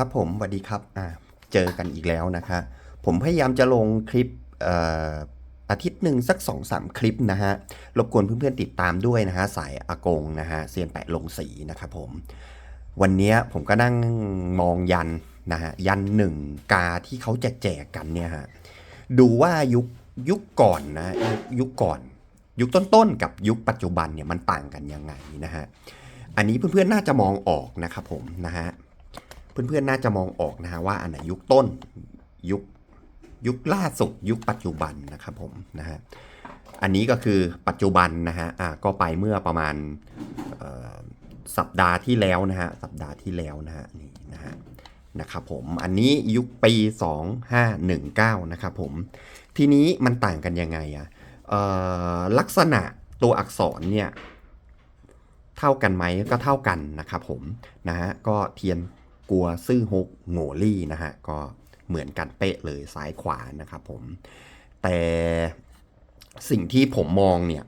ครับผมสวัสดีครับอ่าเจอกันอีกแล้วนะคะ ผมพยายามจะลงคลิปอาทิตย์หนึ่งสัก2อสามคลิปนะฮะ รบกวนเพื่อนๆติดตามด้วยนะฮะ สายอากงนะฮะเซียนแปะลงสีนะครับผม วันนี้ผมก็นั่งมองยันนะฮะ ยันหนึ่งกาที่เขาแจกแจกกันเนี่ยฮะ ดูว่ายุคยุคก่อนนะ ยุคก่อน ยุคต้นๆกับยุคปัจจุบันเนี่ยมันต่างกันยังไงนะฮะ อันนี้เพื่อนๆน่าจะมองออกนะครับผมนะฮะ เพื่อนๆน่าจะมองออกนะฮะว่าอันไหนยุคต้นยุคยุคล่าสุดยุคปัจจุบันนะครับผมนะฮะอันนี้ก็คือปัจจุบันนะฮะอ่าก็ไปเมื่อประมาณสัปดาห์ที่แล้วนะฮะสัปดาห์ที่แล้วนะฮะนี่นะฮะนะครับผมอันนี้ยุคปี 2519 นะครับผมทีนี้มันต่างกันยังไงอะเอ่อลักษณะตัวอักษรเนี่ยเท่ากันไหมก็เท่ากันนะครับผมนะฮะก็เทียน กัวซื่อฮกโงลี่นะฮะ ก็เหมือนกันเป๊ะเลยซ้ายขวานะครับผม แต่สิ่งที่ผมมองเนี่ย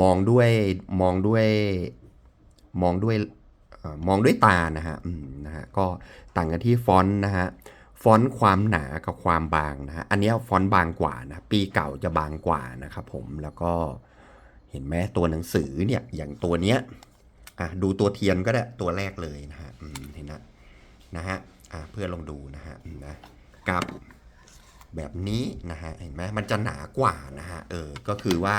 มองด้วยมองด้วยมองด้วยมองด้วยตานะฮะนะฮะ ก็ต่างกันที่ฟอนต์นะฮะ ฟอนต์ความหนากับความบางนะฮะ อันนี้ฟอนต์บางกว่านะ ปีเก่าจะบางกว่านะครับผม แล้วก็เห็นไหมตัวหนังสือเนี่ย อย่างตัวเนี้ย อะ ดูตัวเทียนก็ได้ ตัวแรกเลยนะฮะเห็นนะ นะฮะเพื่อลองดูนะฮะนะกับแบบนี้นะฮะเห็นไหมมันจะหนากว่านะฮะเออก็คือว่า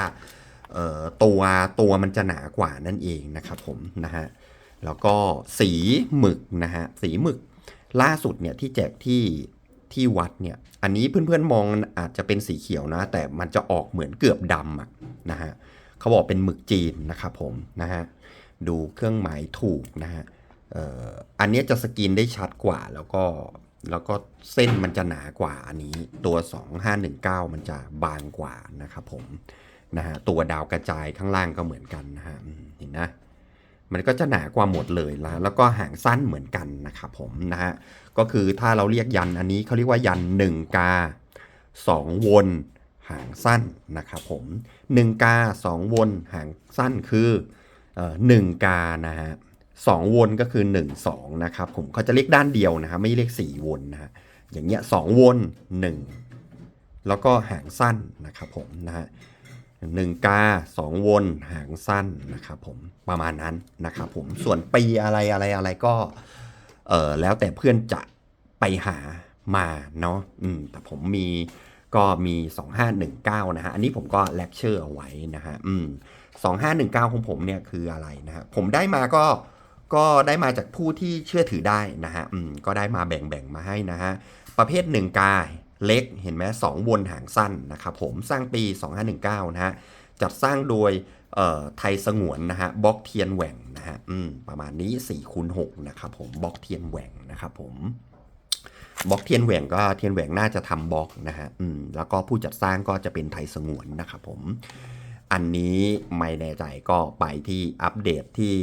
เออตัวตัวมันจะหนากว่านั่นเองนะครับผมนะฮะแล้วก็สีหมึกนะฮะสีหมึกล่าสุดเนี่ยที่แจกที่ที่วัดเนี่ยอันนี้เพื่อนๆมองอาจจะเป็นสีเขียวนะ แต่มันจะออกเหมือนเกือบดำอะนะฮะเขาบอกเป็นหมึกจีนนะครับผมนะฮะดูเครื่องหมายถูกนะฮะ อันนี้จะสกรีนได้ชัดกว่าแล้วก็แล้วก็เส้นมันจะหนากว่าอันนี้ตัว 2519 มันจะบางกว่านะครับผมนะฮะตัวดาวกระจายข้างล่างก็เหมือนกันนะฮะเห็นนะมันก็จะหนากว่าหมดเลยแล้วแล้วก็หางสั้นเหมือนกันนะครับผมนะฮะก็คือถ้าเราเรียกยันอันนี้เขาเรียกว่ายัน 1 กา 2 วนหางสั้นนะครับผม1กา 2 วนหางสั้นคือเอ่อหนึ่งกานะฮะ สองวนก็คือหนึ่งสองนะครับ ผมเขาจะเรียกด้านเดียวนะฮะไม่เรียกสี่วนนะฮะอย่างเงี้ยสองวนหนึ่งแล้วก็หางสั้นนะครับผมนะฮะหนึ่งกาสองวนหางสั้นนะครับผมประมาณนั้นนะครับผมส่วนปีอะไรอะไรอะไรก็เออแล้วแต่เพื่อนจะไปหามาเนาะอืมแต่ผมมีก็มี 2519 นะฮะ อันนี้ผมก็เลคเชอร์เอาไว้นะฮะ อืม 2519 ของผมเนี่ยคืออะไรนะฮะ ผมได้มาก็ ก็ได้มาจากผู้ที่เชื่อถือได้นะฮะอืมก็ได้มาแบ่งๆมาให้นะฮะ ประเภท 1 กายเล็กเห็นไหมสองวนหางสั้นนะครับผมสร้างปี 2519 นะฮะ จัดสร้างโดยไทยสงวนนะฮะบล็อกเทียนแหว่งนะฮะอืมประมาณนี้4คูณ6นะครับผมบล็อกเทียนแหว่งนะครับผมบล็อกเทียนแหว่งก็เทียนแหว่งน่าจะทำบล็อกนะฮะอืมแล้วก็ผู้จัดสร้างก็จะเป็นไทยสงวนนะครับผม อันนี้ไม่แน่ใจก็ไปที่อัปเดตที่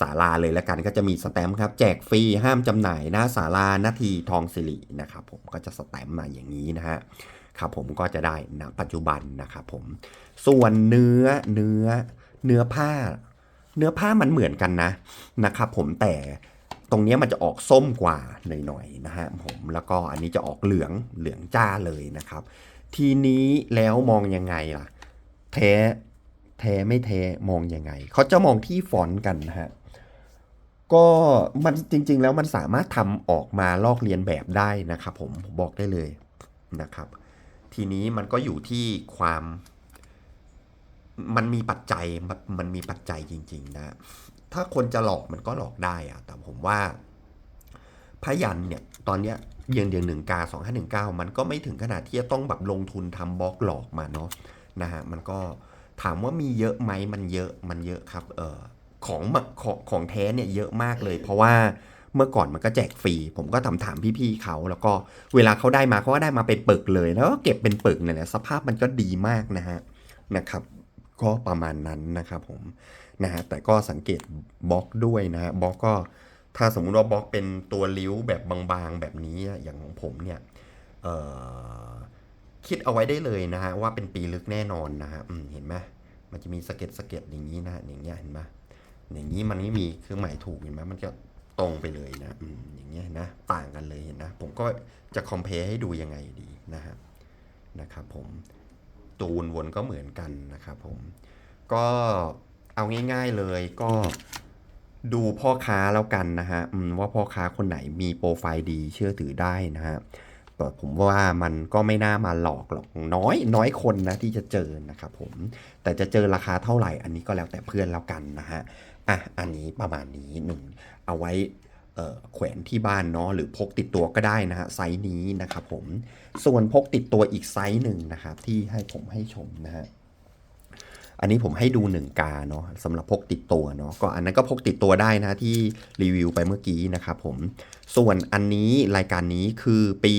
ศาลาเลยแล้วกันก็จะมีสแตมป์ครับ แจกฟรีห้ามจำหน่ายหน้าศาลานาทีทองสิรินะครับ ผมก็จะสแตมป์มาอย่างนี้นะฮะครับผมก็จะได้ณปัจจุบันนะครับผมส่วนเนื้อเนื้อเนื้อผ้า เนื้อผ้ามันเหมือนกันนะนะครับผมแต่ตรงนี้มันจะออกส้มกว่าหน่อยๆนะฮะผมแล้วก็อันนี้จะออกเหลืองเหลืองจ้าเลยนะครับ ทีนี้แล้วมองยังไงล่ะ แท้แท้ไม่แท้มองยังไง เขาจะมองที่ฟอนต์กันนะฮะ ก็มันจริง ๆ แล้วมันสามารถทำออกมาลอกเลียนแบบได้นะครับ ผมผมบอกได้เลยนะครับ ทีนี้มันก็อยู่ที่ความ มันมีปัจจัยมันมีปัจจัยจริง ๆ นะ ถ้าคนจะหลอกมันก็หลอกได้อะแต่ผมว่าพยันเนี่ยตอนเนี้ยเยียงเดียงหนึ่งกาสองห้าหนึ่งเก้ามันก็ไม่ถึงขนาดที่จะต้องแบบลงทุนทำบล็อกหลอกมาเนาะนะฮะมันก็ถามว่ามีเยอะไหมมันเยอะมันเยอะครับ เออ ของของของแท้เนี่ยเยอะมากเลย เพราะว่าเมื่อก่อนมันก็แจกฟรี ผมก็ถามถามพี่ๆเขาแล้วก็เวลาเขาได้มาเขาก็ได้มาเป็นปึกเลย แล้วก็เก็บเป็นปึกเนี่ยแหละสภาพมันก็ดีมากนะฮะนะครับ ก็ประมาณนั้นนะครับผมนะฮะแต่ก็สังเกตบล็อกด้วยนะฮะบล็อกก็ถ้าสมมุติว่าบล็อกเป็นตัวริ้วแบบบางๆแบบนี้อย่างของผมเนี่ยคิดเอาไว้ได้เลยนะฮะว่าเป็นปีลึกแน่นอนนะฮะเห็นไหมมันจะมีสะเก็ดสะเก็ดอย่างนี้นะอย่างเงี้ยเห็นไหม อย่างนี้มันไม่มีเครื่องหมายถูกเห็นไหมมันจะตรงไปเลยนะอย่างเงี้ยนะต่างกันเลยเห็นนะ ผมก็จะคอมเพลให้ดูยังไงดีนะครับนะครับผมตูนวนก็เหมือนกันนะครับผมก็เอาง่ายๆเลยก็ดูพ่อค้าแล้วกันนะฮะว่าพ่อค้าคนไหนมีโปรไฟล์ดีเชื่อถือได้นะฮะแต่ผมว่ามันก็ไม่น่ามาหลอกหรอกน้อยน้อยคนนะที่จะเจอนะครับผมแต่จะเจอราคาเท่าไหร่อันนี้ก็แล้วแต่เพื่อนแล้วกันนะฮะ อะอันนี้ประมาณนี้หนึ่งเอาไว้แขวนที่บ้านเนาะหรือพกติดตัวก็ได้นะฮะไซส์นี้นะครับผมส่วนพกติดตัวอีกไซส์หนึ่งนะครับที่ให้ผมให้ชมนะฮะอันนี้ผมให้ดูหนึ่งกาเนาะสำหรับพกติดตัวเนาะก็อันนั้นก็พกติดตัวได้นะที่รีวิวไปเมื่อกี้นะครับผมส่วนอันนี้รายการนี้คือปี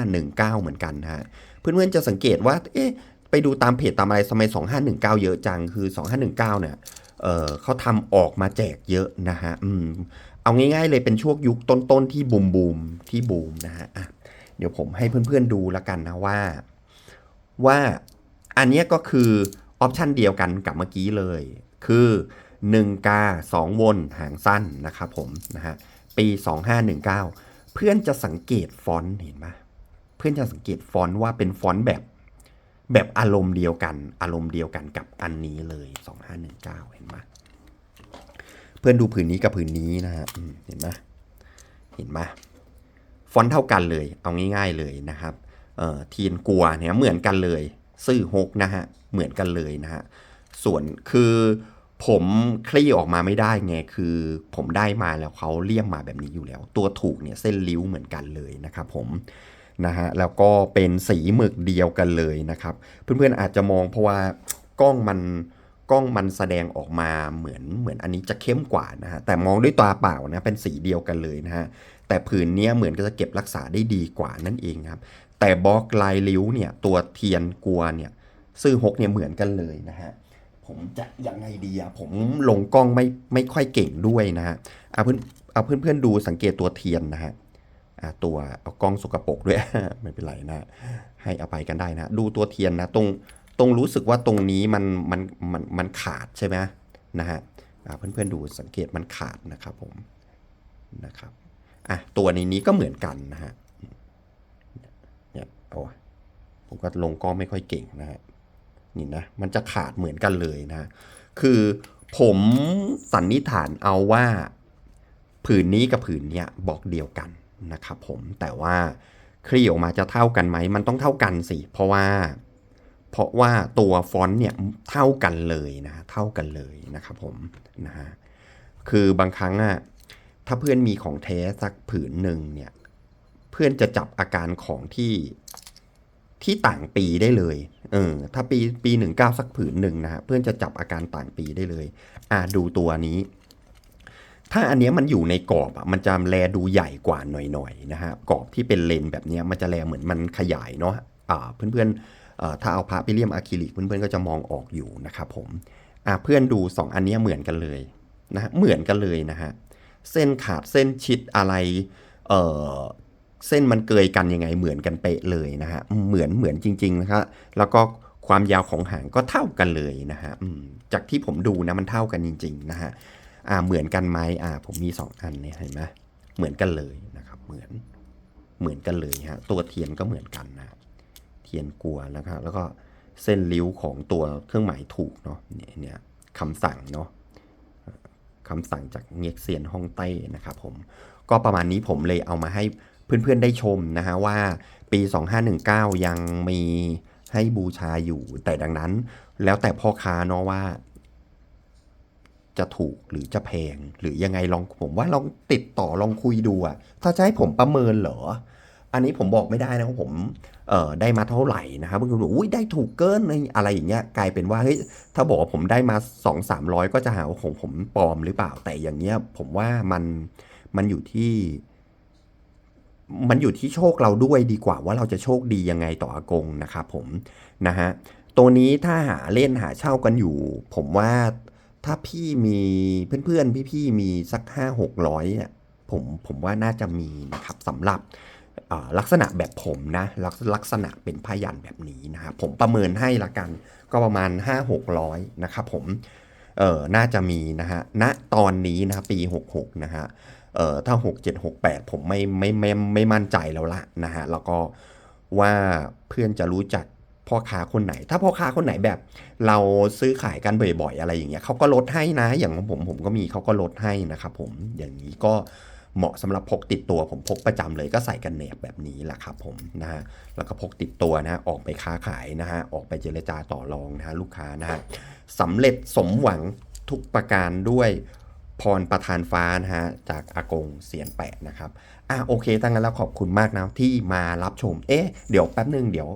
2519 เหมือนกันนะฮะเพื่อนๆจะสังเกตว่าเอ๊ะไปดูตามเพจตามอะไรสมัย2519 เยอะจังคือ 2519เนี่ย เเขาทำออกมาแจกเยอะนะฮะอืมเอาง่ายๆเลยเป็นช่วงยุคต้นๆที่บูมบูมๆที่บูมนะฮะะเดี๋ยวผมให้เพื่อนๆดูแล้วกันนะว่า ว่าอันนี้ก็คือออปชันเดียวกันกับเมื่อกี้เลย คือ 1 กา 2 วนหางสั้นนะครับผมนะฮะปี 2519 เพื่อนจะสังเกตฟอนต์เห็นไหมเพื่อนจะสังเกตฟอนต์ว่าเป็นฟอนต์แบบ แบบอารมณ์เดียวกัน อารมณ์เดียวกันกับอันนี้เลย 2519 เห็นไหมเพื่อนดูผืนนี้กับผืนนี้นะฮะเห็นไหมเห็นไหมฟอนต์เท่ากันเลย เอาง่าย ๆเลยนะครับเอ่อทีนกัวเนี่ยเหมือนกันเลยซื่อฮกนะฮะเหมือนกันเลยนะฮะส่วนคือผมคลี่ออกมาไม่ได้ไงคือผมได้มาแล้วเขาเลี่ยมมาแบบนี้อยู่แล้ว ตัวถูกเนี่ยเส้นริ้วเหมือนกันเลยนะครับผม นะฮะแล้วก็เป็นสีหมึกเดียวกันเลยนะครับ เพื่อนๆอาจจะมองเพราะว่ากล้องมันกล้องมันแสดงออกมาเหมือนเหมือนอันนี้จะเข้มกว่านะฮะแต่มองด้วยตาเปล่านะเป็นสีเดียวกันเลยนะฮะแต่ผืนนี้เหมือนก็จะเก็บรักษาได้ดีกว่านั่นเองครับ แต่บล็อกลายริ้วเนี่ยตัวเทียนกัวเนี่ยซื่อฮกเนี่ยเหมือนกันเลยนะฮะผมจะยังไงดีอะผมลงกล้องไม่ไม่ค่อยเก่งด้วยนะฮะเอาเพื่อนเอาเพื่อนๆดูสังเกตตัวเทียนนะฮะ ตัวเอากล้องสกปรกด้วย ไม่เป็นไรนะ ให้อภัยกันได้นะ ดูตัวเทียนนะ ตรงตรงรู้สึกว่าตรงนี้มันมันมันมันขาดใช่ไหมนะฮะอะเพื่อนๆดูสังเกตมันขาดนะครับผมนะครับอะตัวในนี้ก็เหมือนกันนะฮะเนี่ยโอ้ผมก็ลงกล้องไม่ค่อยเก่งนะฮะนี่นะมันจะขาดเหมือนกันเลยนะ คือผมสันนิษฐานเอาว่า ผืนนี้กับผืนเนี้ยบอกเดียวกัน นะครับผมแต่ว่าคลี่ออกมาจะเท่ากันไหม มันต้องเท่ากันสิ เพราะว่า เพราะว่าตัวฟอนต์เนี่ยเท่ากันเลยนะเท่ากันเลยนะครับผมนะฮะคือบางครั้งอะถ้าเพื่อนมีของแท้สักผืนหนึ่งเนี่ย เพื่อนจะจับอาการของที่ที่ต่างปีได้เลย เออ ถ้าปีปีหนึ่งเก้าสักผืนหนึ่งนะฮะ เพื่อนจะจับอาการต่างปีได้เลย อ่าดูตัวนี้ ถ้าอันเนี้ยมันอยู่ในกรอบอะมันจะแลดูใหญ่กว่าหน่อยๆนะฮะกรอบที่เป็นเลนแบบเนี้ยมันจะแลเหมือนมันขยายเนาะอ่าเพื่อนๆเอ่อถ้าเอาพระไปเลี่ยมอะคริลิกเพื่อนๆก็จะมองออกอยู่นะครับผมอ่าเพื่อนดูสองอันนี้เหมือนกันเลยนะะเหมือนกันเลยนะฮะเส้นขาดเส้นชิดอะไรเอ่อเส้นมันเกยกันยังไงเหมือนกันเป๊ะเลยนะฮะเหมือนเหมือนจริงๆนะครับแล้วก็ความยาวของหางก็เท่ากันเลยนะฮะอืมจากที่ผมดูนะมันเท่ากันจริงๆนะฮะ อ่าเหมือนกันไหมอ่าผมมีสองอันเนี่ยเห็นไหมเหมือนกันเลยนะครับ เหมือนเหมือนกันเลยฮะตัวเทียนก็เหมือนกันนะเทียนกลัวนะครับแล้วก็เส้นริ้วของตัวเครื่องหมายถูกเนาะเนี่ยเนี่ยคำสั่งเนาะคำสั่งจากเงียกเซียนฮ่องเต้นะครับผมก็ประมาณนี้ผมเลยเอามาให้เพื่อนๆได้ชมนะฮะว่าปี 2519 ยังมีให้บูชาอยู่ แต่ดังนั้นแล้วแต่พ่อค้าเนาะว่า จะถูกหรือจะแพง หรือยังไงลองผมว่าลองติดต่อลองคุยดูอะถ้าจะให้ผมประเมินเหรอ อันนี้ผมบอกไม่ได้นะผมเออได้มาเท่าไหร่นะครับบางคนบอกอุ้ยได้ถูกเกินอะไรอย่างเงี้ยกลายเป็นว่าเฮ้ยถ้าบอกว่าผมได้มา 2 3 0 0 ก็จะหาว่าของผมปลอมหรือเปล่าแต่อย่างเงี้ยผมว่ามันมันอยู่ที่ มันอยู่ที่โชคเราด้วยดีกว่าว่าเราจะโชคดียังไงต่ออากงนะครับผมนะฮะตัวนี้ถ้าหาเล่นหาเช่ากันอยู่ ผมว่า ถ้าพี่มีเพื่อนๆ พี่ๆ มีสักห้าหกร้อยเนี่ยผมผมว่าน่าจะมีนะครับสำหรับลักษณะแบบผมนะลักลักษณะเป็นผ้ายันแบบนี้นะครับผมประเมินให้ละกันก็ประมาณ 5 600นะครับผมเออน่าจะมีนะฮะณตอนนี้นะปี 66นะฮะเอ่อถ้า 6 7 6 8 ผมไม่ไม่ไม่ไม่มั่นใจแล้วละนะฮะแล้วก็ว่าเพื่อนจะรู้จัก พ่อค้าคนไหน ถ้าพ่อค้าคนไหนแบบ เราซื้อขายกันบ่อยๆ อะไรอย่างเงี้ยเขาก็ลดให้นะ อย่างของผมผมก็มีเขาก็ลดให้นะครับผมอย่างนี้ก็เหมาะสำหรับพกติดตัวผมพกประจำเลยก็ใส่กันแหนบแบบนี้แหละครับผมนะฮะแล้วก็พกติดตัวนะออกไปค้าขายนะฮะออกไปเจรจาต่อรองนะฮะลูกค้านะฮะสำเร็จสมหวังทุกประการด้วยพรประธานฟ้านะฮะจากอากงเสียนแปะนะครับอะโอเคถ้างั้นแล้วขอบคุณมากนะที่มารับชมเอ๊ะเดี๋ยวแป๊บนึงเดี๋ยว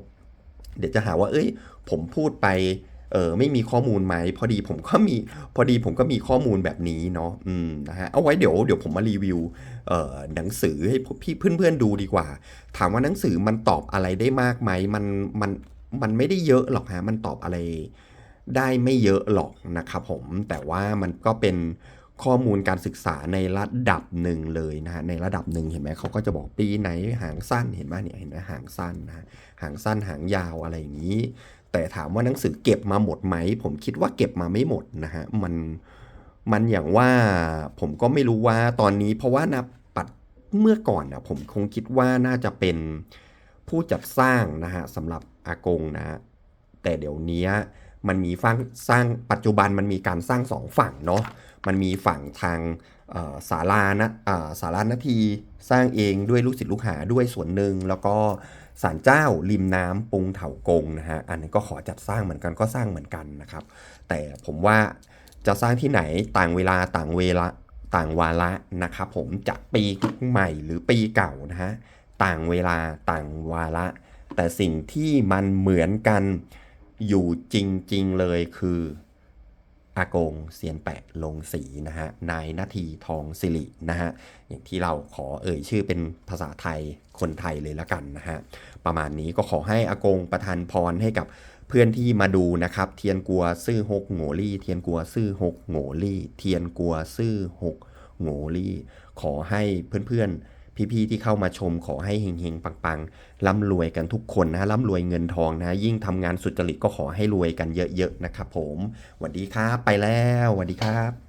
เดี๋ยวจะหาว่า เอ้ย ผมพูดไปเออไม่มีข้อมูลไหมพอดีผมก็มีพอดีผมก็มีข้อมูลแบบนี้เนาะอืมนะฮะเอาไว้เดี๋ยวเดี๋ยวผมมารีวิวเอ่อหนังสือให้พี่เพื่อนๆดูดีกว่า ถามว่าหนังสือมันตอบอะไรได้มากไหมมันมันมันไม่ได้เยอะหรอกฮะมันตอบอะไรได้ไม่เยอะหรอกนะครับผมแต่ว่ามันก็เป็น ข้อมูลการศึกษาในระดับหนึ่งเลยนะฮะในระดับหนึ่งเห็นไหมเขาก็จะบอกปีไหนหางสั้นเห็นไหมเนี่ยเห็นไหมหางสั้นนะหางสั้นหางยาวอะไรอย่างนี้ แต่ถามว่าหนังสือเก็บมาหมดไหม ผมคิดว่าเก็บมาไม่หมดนะฮะมันมันอย่างว่าผมก็ไม่รู้ว่าตอนนี้เพราะว่านะปัดเมื่อก่อนนะผมคงคิดว่าน่าจะเป็นผู้จัดสร้างนะฮะสำหรับอากงนะแต่เดี๋ยวนี้ มันมีฟังสร้างปัจจุบันมันมีการสร้างสองฝั่งเนาะมันมีฝั่งทางเอ่อศาลานะอ่าศาลานาทีสร้างเองด้วยลูกศิษย์ลูกหาด้วยส่วนหนึ่งแล้วก็ศาลเจ้าริมน้ำปงเถากงนะฮะอันนี้ก็ขอจัดสร้างเหมือนกันก็สร้างเหมือนกันนะครับ แต่ผมว่าจะสร้างที่ไหนต่างเวลาต่างเวลาต่างวาระนะครับผมจะปีใหม่หรือปีเก่านะฮะต่างเวลาต่างวาระ แต่สิ่งที่มันเหมือนกัน อยู่จริง ๆ เลยคืออากงเซียนแปะลงสีนะฮะ นายนาทีทองสิรินะฮะ อย่างที่เราขอเอ่ยชื่อเป็นภาษาไทยคนไทยเลยละกันนะฮะ ประมาณนี้ก็ขอให้อากงประทานพรให้กับเพื่อนที่มาดูนะครับ เทียนกัวซื่อฮกโงลี่ เทียนกัวซื่อฮกโงลี่ เทียนกัวซื่อฮกโงลี่ ขอให้เพื่อนๆ พี่ๆที่เข้ามาชมขอให้เฮงๆ ปังๆร่ำรวยกันทุกคนนะร่ำรวยเงินทองนะ ยิ่งทำงานสุจริตก็ขอให้รวยกันเยอะๆนะครับผมสวัสดีครับไปแล้วสวัสดีครับ